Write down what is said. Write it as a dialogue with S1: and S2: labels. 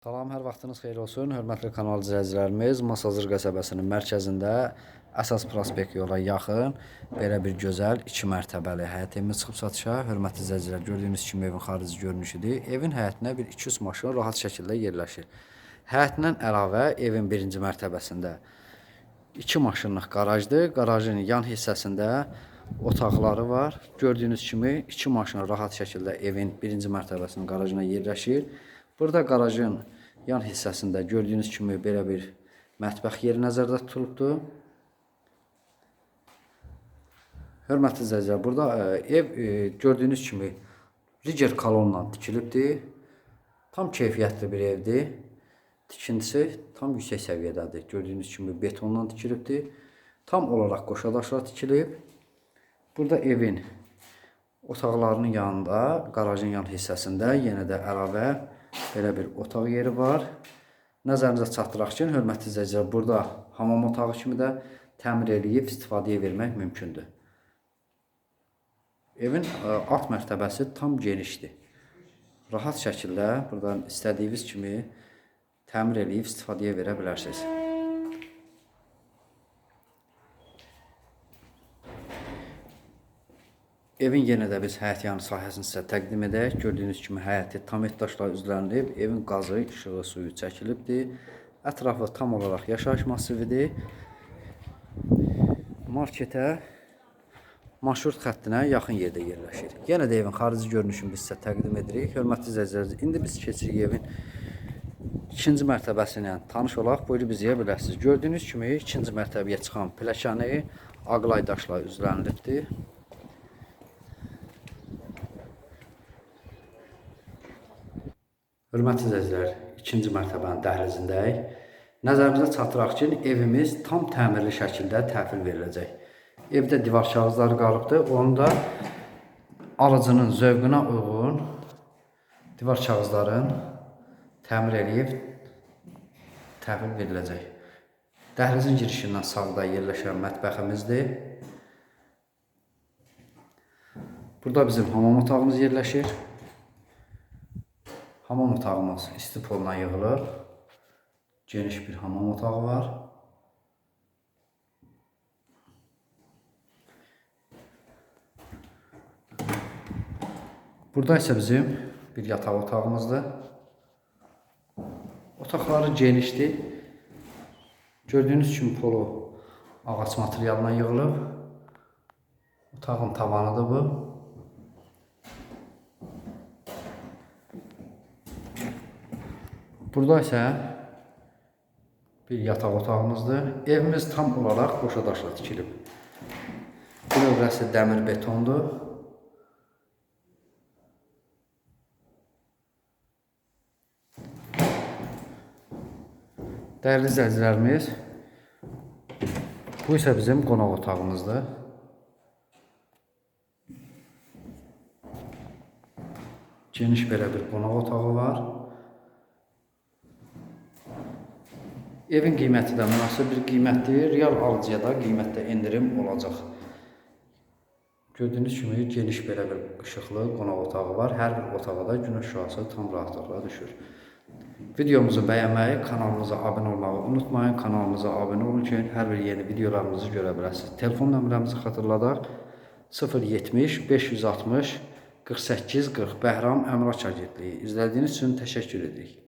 S1: Salam, hər vaxtınız xeyir olsun. Hörmətli kanal izləyicilərimiz, Masazır qəsəbəsinin mərkəzində əsas prospekt yola yaxın belə bir gözəl 2 mərtəbəli həyət evimiz çıxıb satışa. Hörmətli izləyicilər, gördüyünüz kimi evin xarici görünüşüdür. Evin həyətinə bir 200 maşın rahat şəkildə yerləşir. Həyətindən əlavə evin birinci mərtəbəsində 2 maşınlıq qarajdır. Qarajın yan hissəsində otaqları var. Gördüyünüz kimi 2 maşın rahat şəkildə evin birinci mərtəbəsinin qarajına yerləşir. Burada qarajın yan hissəsində gördüyünüz kimi belə bir mətbəx yeri nəzərdə tutulubdur. Hörmətli izləyicilər, burada e, ev e, gördüyünüz kimi Riger kolonla tikilibdir. Tam keyfiyyətli bir evdir. Tikintisi tam yüksək səviyyədədir. Gördüyünüz kimi betondan tikilibdir. Tam olaraq qoşadaşla tikilib. Burada evin otaqlarının yanında, qarajın yan hissəsində yenə də əlavə belə bir otaq yeri var. Nəzərinizə çatdıraq ki, hörmətli izləyicilər, burada hamam otağı kimi də təmir eləyib istifadəyə vermək mümkündür. Evin ə, alt mərtəbəsi tam genişdir. Rahat şəkildə buradan istədiyiniz kimi təmir eləyib istifadəyə verə bilərsiniz. Evin yenə də biz həyət yanı sahəsini sizə təqdim edək. Gördüyünüz kimi həyəti tam etdaşla üzlənilib. Evin qazı, işığı, suyu çəkilibdir. Ətrafı tam olaraq yaşayış massividir. Marketə marşrut xəttinə yaxın yerdə yerləşir. Yenə də evin xarici görünüşünü biz sizə təqdim edirik. Hörmətli izləyicilər, indi biz keçirik evin ikinci mərtəbəsi ilə tanış olaq. Buyurub izləyə bilərsiniz. Gördüyünüz kimi ikinci mərtəbəyə çıxan pilləkəni ağlay daşla üzlənilibdir. Hörmətli izləyicilər, ikinci mərtəbənin dəhlizindəyik. Nəzərinizə çatdıraq ki, evimiz tam təmirli şəkildə təhvil veriləcək. Evdə divar kağızları qalıbdır. Onu da alıcının zövqünə uyğun divar kağızların təmir eləyib təhvil veriləcək. Dəhlizin girişindən sağda yerləşən mətbəximizdir. Burada bizim hamam otağımız yerləşir. Hamam otağımız isti poldan yığılır. Geniş bir hamam otağı var. Burada ise bizim bir yataq otağımızdır. Otaqları genişdir. Gördüyünüz kimi polu ağac materialından yığılıb. Otağın tavanıdır bu. Burada ise bir yataq otağımızdır. Evimiz tam olaraq qoşa daşla tikilib. Bu növrəsi dəmir betondur. Dəyərli izləyicilərimiz, bu isə bizim qonaq otağımızdır. Geniş belə bir qonaq otağı var. Evin qiyməti də münasib bir qiymətdir. Real alıcıya da qiymətdə endirim olacaq. Gördüyünüz kimi geniş belə bir işıqlı qonaq otağı var. Hər bir otağa da günəş şüası tam rahatlıqla düşür. Videomuzu bəyənməyi, kanalımıza abunə olmağı unutmayın. Kanalımıza abunə olun ki, hər bir yeni videolarımızı görə biləsiniz. Telefon nömrəmizi xatırladaq. 070 560 48 40 Bəhram Əmlak Agentliyi. İzlədiyiniz üçün təşəkkür edirik.